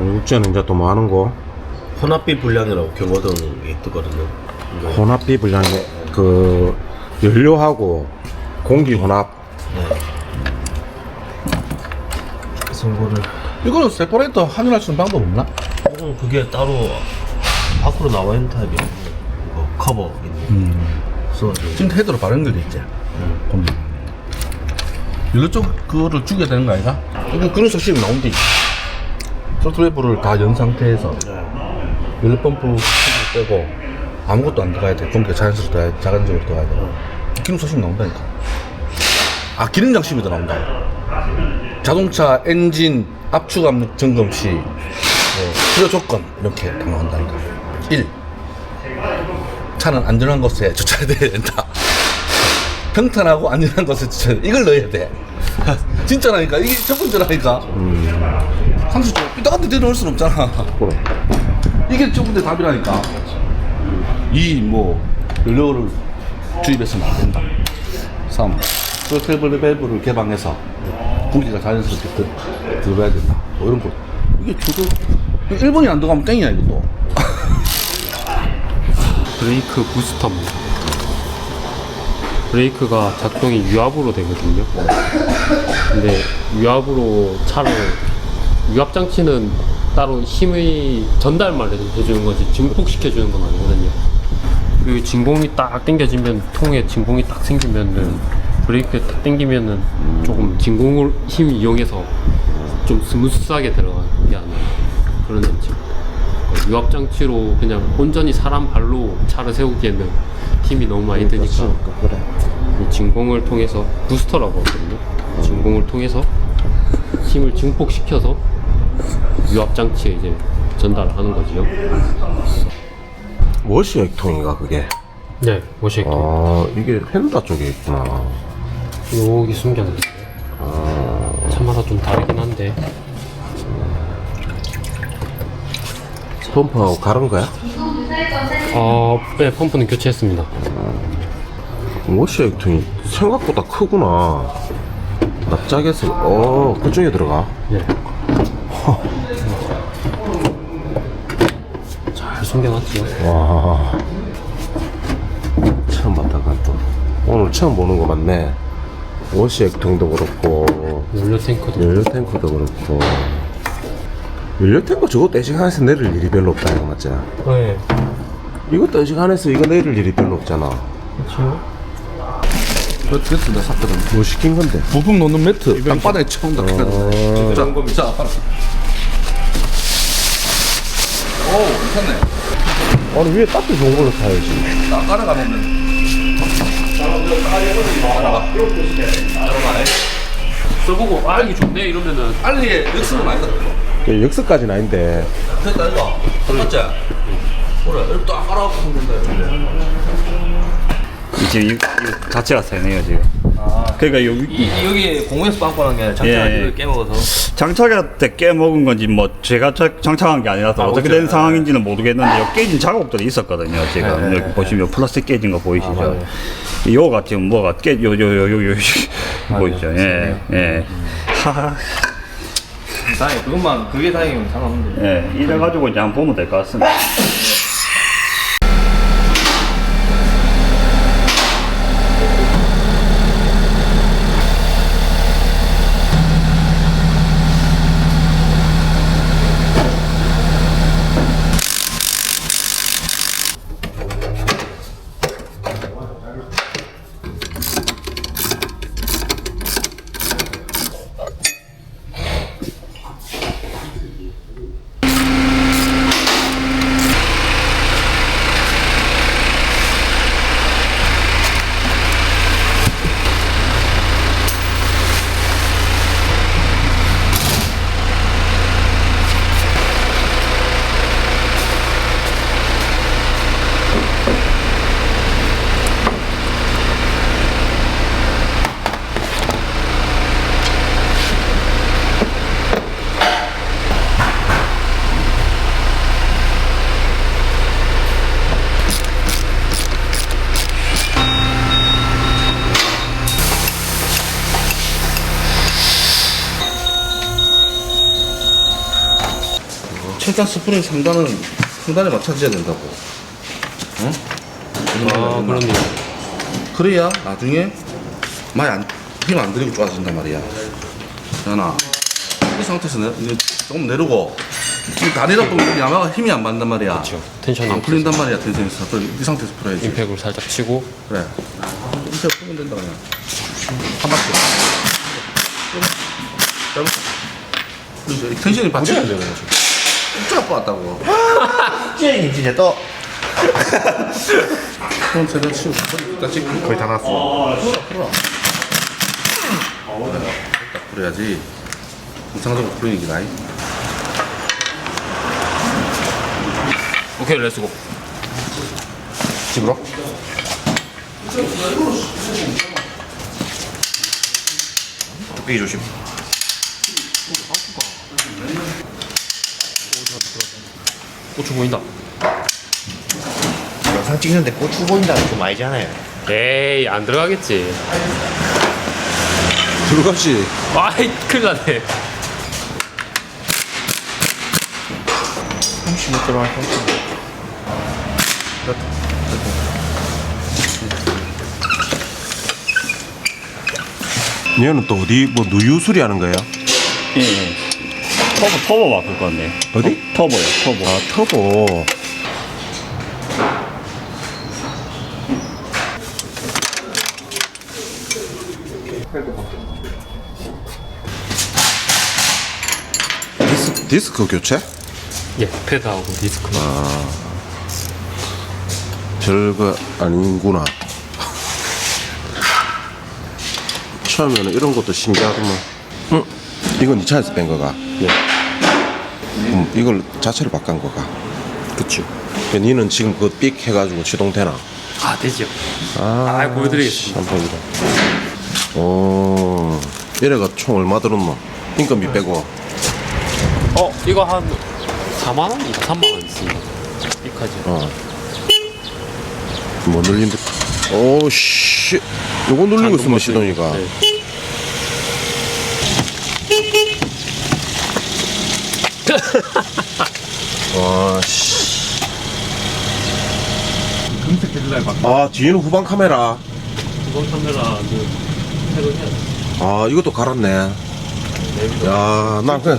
육지는 이제 또 뭐 하는 거? 혼합비 불량이라고 경호등이 뜨거든요. 이거 혼합비 분량에 그 연료하고 공기 혼합 선거를 이거는 세퍼레이터 확인할 수 있는 방법 없나? 어, 그게 따로 밖으로 나와 있는 타입이야. 이거 커버 있는. 써가지고 지금 헤드로 바로 연결돼 있지? 응. 연료 쪽 그거를 주게 되는 거 아이가? 이거 그런 소식이 나온대. 소프트웨어를 다 연 상태에서 연료 펌프 를 빼고 아무것도 안 들어가야 돼. 공기가 자연스럽게 들어가야, 자연적으로 들어가야 돼. 기름 소식 나온다니까. 아, 기름 장치비도 나온다. 자동차 엔진 압축압 점검 시 뭐, 필요 조건 이렇게 다 나온다니까. 1. 차는 안전한 곳에 주차해야 된다. 평탄하고 안전한 곳에 주차. 이걸 넣어야 돼. 진짜라니까. 이게 첫 번째라니까. 30초 삐딱한데 내려올 순 없잖아. 그래. 이게 첫 번째 답이라니까. 이 뭐 연료를 주입해서는 안 된다. 3. 스로틀 밸브를 개방해서 공기가 자연스럽게 들, 들어가야 된다. 뭐 이런 거. 이게 주도 1번이 안 들어가면 땡이야 이것도. 브레이크 부스터입니다. 브레이크가 작동이 유압으로 되거든요. 근데 유압으로 차를 유압 장치는 따로 힘의 전달만 해- 해주는 거지 증폭시켜 주는 건 아니거든요. 그 진공이 딱 당겨지면 통에 진공이 딱 생기면은 브레이크 딱 당기면은 조금 진공을 힘 이용해서 좀 스무스하게 들어가게 하는 그런 장치. 유압 장치로 그냥 온전히 사람 발로 차를 세우기에는 힘이 너무 많이 드니까 그래. 이 진공을 통해서 부스터라고 하거든요. 진공을 통해서 힘을 증폭시켜서 유압 장치에 이제 전달하는 거지요. 워시 액통인가 그게? 네, 모시 액통. 아 이게 펜다 쪽에 있구나. 여기 숨겨놨어요. 차마다 좀 다르긴 한데 펌프하고 가른 거야? 어, 네, 펌프는 교체했습니다. 워시 액통이 생각보다 크구나. 납작해서 어 그쪽에 들어가. 네. 잘 숨겨놨지요. 와 처음 봤다 그또 오늘 처음 보는 거 맞네. 워시 액통도 그렇고 연료 탱크도 연료 탱크도 그렇고 연료 탱크 저거 떼시간에서 내릴 일이 별로 없다 이거 맞지? 네. 이거 떼시간에서 이거 내릴 일이 별로 없잖아. 그렇죠. 그래서 내가 샀거든. 뭐 시킨 건데? 부품 놓는 매트 땅바닥에 처음 đặt 자, 자. 오, 괜찮네. 아니 위에 딱히 좋은 걸로 타야지. 딱 깔아가면 써보고 아 이게 좋네 이러면은 알리에 역습은 아니다. 그 역습까지는 아닌데 됐다, 이거. 맞지? 그래, 이렇게 딱 깔아갖고 하면 된다, 이거. 지금 이, 이 자체가 세네요 지금. 그러니까 요, 이, 이, 여기 공에서 빵빵한 게 장착 예. 이걸 깨먹어서 장착할 때 깨먹은 건지 뭐 제가 자- 장착한 게 아니라서 어떻게 된 상황인지는 모르겠는데 요 깨진 작업들이 있었거든요 지금 여기 보시면 플라스틱 깨진 거 보이시죠? 요가 지금 뭐가 깨요요요요 요, 보이죠? 예 예. 하하 다행히 그것만 그게 다행이면 상관없는데 예 이래 가지고 이제 한번 보면 될 것 같습니다. 최단 스프링 3단은 상단에 맞춰져야 된다고. 응? 아 그러네요 그래야 나중에 많이 안, 힘안 들이고 좋아진단 말이야. 연아, 이 상태에서 내, 이제 조금 내리고, 지금 다리다 보면 야마가 힘이 안 받는단 말이야. 그렇죠 텐션이 안 풀린단 말이야, 텐션이 있어. 그이 상태에서 풀어야지. 임팩을 살짝 치고 그래. 이렇게 풀면 된다, 그냥. 한 바퀴. 짧아. 그래서 이 텐션이 받쳐야 돼, 그래. 진짜 아팠다고. 쟤 진짜 또손 세번 치우고, 다시 거의 다 났어. 풀어, 풀어. 그래. 딱 풀어야지. 정상적으로 풀리는 게 나이. 오케이 렛츠고 집으로? 조심 고추 보인다 영상 찍는데 고추 보인다는 좀 아니잖아요 에이 안 들어가겠지 들어가지. 아이 큰일 나네 30못 들어갈 것 같은데 얘는 또 어디 뭐 누유수리 하는 거예요? 예, 예. 터보 터보 바꿀 건데. 어디? 터보요. 터보. 아 터보. 디스, 디스크 교체? 예 패드하고 디스크 별거 아닌구나. 처음에는 이런 것도 신기하더만. 응? 이건 네 차에서 뺀 거가? 예 음, 이걸 자체를 바꾼 거가? 그쵸 그 니는 지금 그거 삑 해가지고 시동되나? 아 되죠 아, 아, 보여드리겠습니다. 샴푸이다. 오, 이래가 총 얼마 들었노? 인건비 빼고. 어 이거 한 4만원? 이거 3만 원 있습니다 이까지 어. 뭐 눌린다. 오, 씨. 요거 누르고 있으면 시동이가. 네. 와, 씨. 아, 뒤에는 후방 카메라. 이번 카메라 그 새로 해야 돼 아, 이것도 갈았네. 야, 난 그냥,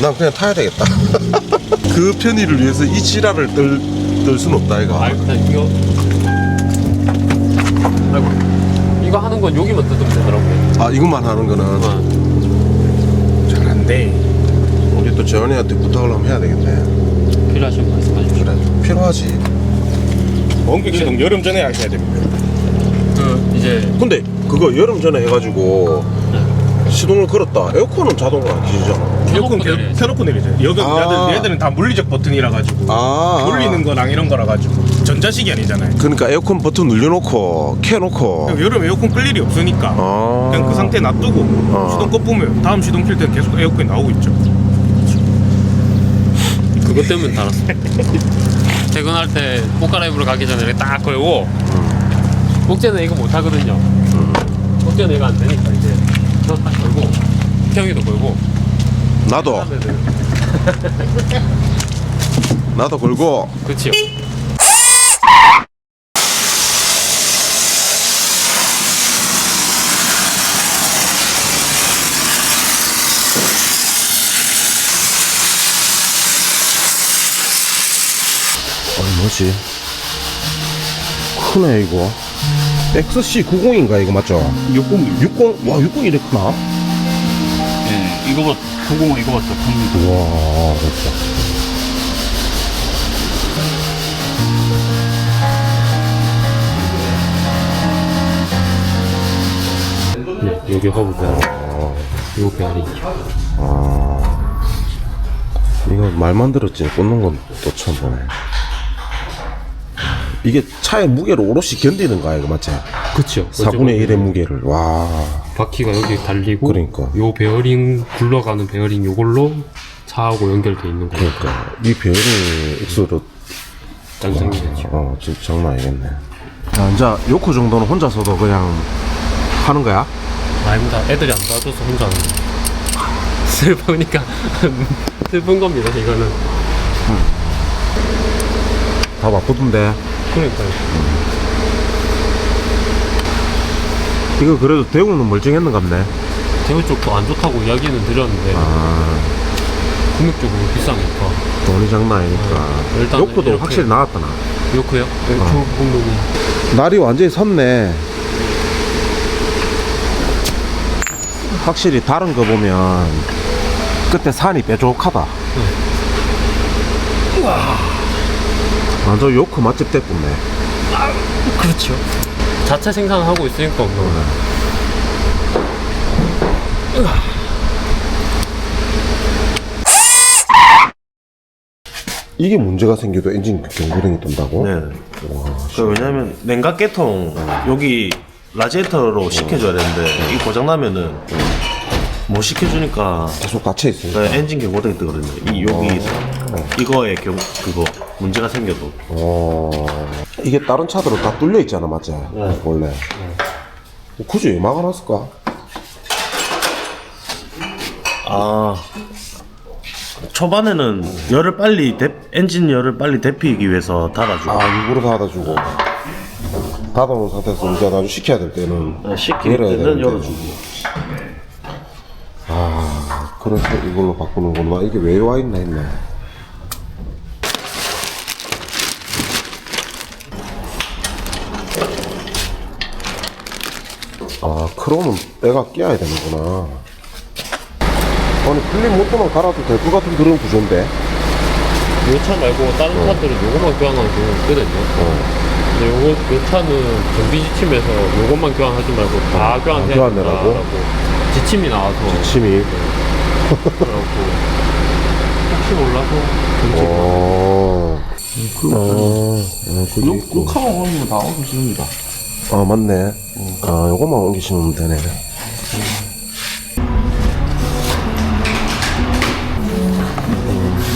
난 그냥 타야 되겠다. 그 편의를 위해서 이 지랄을 떨, 떨 순 없다, 이거. 아 이거 아이고 이거 하는 건 여기만 뜯으면 되더라고요 아, 이것만 하는 거는 아, 잘안 돼. 우리 또 재원이한테 부탁을 한번 해야 되겠네. 필요하시면 말씀해 주십시오 그래, 필요하지. 원격 시동 여름 전에 하셔야 됩니다. 그 이제 근데 그거 여름 전에 해가지고 시동을 걸었다. 에어컨은 자동으로 안 켜지잖아. 에어컨 켜놓고 켜- 내려야지. 켜놓고 내리죠. 아. 얘들, 얘들은 다 물리적 버튼이라 가지고 아, 돌리는 거랑 이런 거라 가지고 전자식이 아니잖아요. 그러니까 에어컨 버튼 눌려놓고 켜놓고. 여름 에어컨 끌 일이 없으니까 아, 그냥 그 상태 놔두고 어. 시동 꺼 보면 다음 시동 킬 때는 계속 에어컨이 나오고 있죠. 그것 때문에 달았어. 퇴근할 때 꽃갈아입으러 가기 전에 이렇게 딱 걸고. 꼭지는 이거 못 하거든요. 꼭지는 이거 안 되니까 이제 저딱 걸고 태영이도 걸고. 나도. 나도 걸고. 그치요 뭐지? 크네 이거. XC90인가 이거 맞죠? 60. 60. 와 60 이래 크나? 예. 이거보다 소공은 이거보다 더 큽니다. 와 멋있다. 네, 여기 허브 베어링 요 베어링 아 이거 말만 들었지 꽂는 건 또 처음 보네. 이게 차의 무게를 오롯이 견디는 거야 이거 맞지? 그치요 4분의 1의 무게를. 와. 바퀴가 여기 달리고 그러니까. 요 베어링 굴러가는 베어링 요걸로 차하고 연결돼 있는 거예요 그러니까. 이 배를 익수로 장착이 되죠. 어 진짜 장난 아니겠네. 자 이제 요코 정도는 혼자서도 그냥 하는 거야? 아닙니다. 애들이 안 도와줘서 혼자 하는 거예요. 슬프니까 슬픈 겁니다, 이거는. 다 바쁘던데. 그러니까요. 이거 그래도 대구는 멀쩡했는갑네. 대구 쪽도 안 좋다고 이야기는 드렸는데, 아, 금액적으로 비싸니까. 돈이 장난 아니니까. 일단은 욕구도 이렇게- 확실히 나왔다, 나. 요크요? 네, 아. 중국놈이. 날이 완전히 섰네. 확실히 다른 거 보면 그때 산이 뾰족하다. 완전 요크 맛집 됐군네. 그렇죠. 자체 생산을 하고 있으니까 뭐. 이게 문제가 생겨도 엔진 경고등이 뜬다고? 네. 그 왜냐면 냉각 계통 여기 라지에이터로 시켜줘야 되는데 이 고장 나면은 못 시켜주니까 계속 닫혀 있으니까. 네, 엔진 경고등이 뜨거든요. 이 여기 이거에 경 그거 문제가 생겨도 어, 이게 다른 차들은 다 뚫려 있잖아, 맞지? 원래. 굳이 왜 막아놨을까? 아 초반에는 열을 빨리 대, 엔진 열을 빨리 데피기 위해서 닫아주고 아, 일부러 닫아주고. 닫아놓은 상태에서 이제 나중에 시켜야 될 때는. 네, 시킬 열어야 때는 되는데. 열어주고 아, 그래서 이걸로 바꾸는구나. 이게 왜 와 있나 했네. 아, 크롬은 내가 끼워야 되는구나. 아니, 플립 모터만 갈아도 될 것 같은 그런 구조인데. 요차 말고 다른 차들은 요것만 교환하는 경우가 있거든요. 어. 근데 요거, 요 차는 정비 지침에서 요것만 교환하지 말고 다 교환해야 교환해라고? 된다라고 지침이 나와서 침이. 그래갖고 혹시 몰라서 정식 어. 어, 어, 그게 있고. 녹화만 다 오십니다. 아, 맞네. 아, 요것만 옮기시면 되네.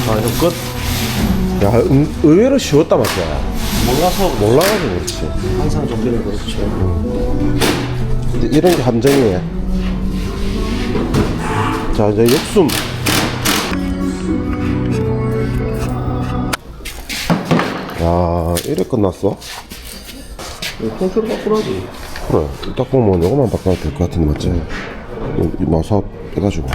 아 이거 끝 야, 음, 의외로 쉬웠다, 맞지? 몰라서 몰라가지고 그렇지. 항상 정비는 그렇죠. 이제 이런 게 함정이에요. 자, 이제 역순. 야, 이래 끝났어? 콩큐로 바꾸라지. 그래. 딱 보면 요것만 바꿔도 될 것 같은데, 맞지? 이 마사 해가지고.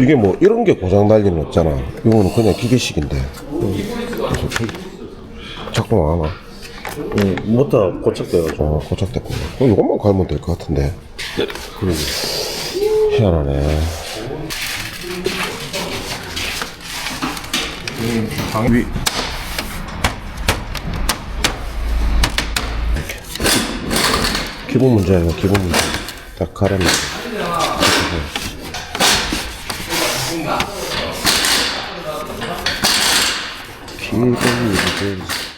이게 뭐, 이런 게 고장 날 일은 없잖아. 이거는 그냥 기계식인데. 그래서 작동 안 하나? 응, 모터 고착돼가지고. 어, 고착됐고. 어, 이것만 갈면 될 것 같은데. 그러게. 희한하네. 위. 기본 문제야, 이거 기본 문제. 딱 가라면. 기본 문제.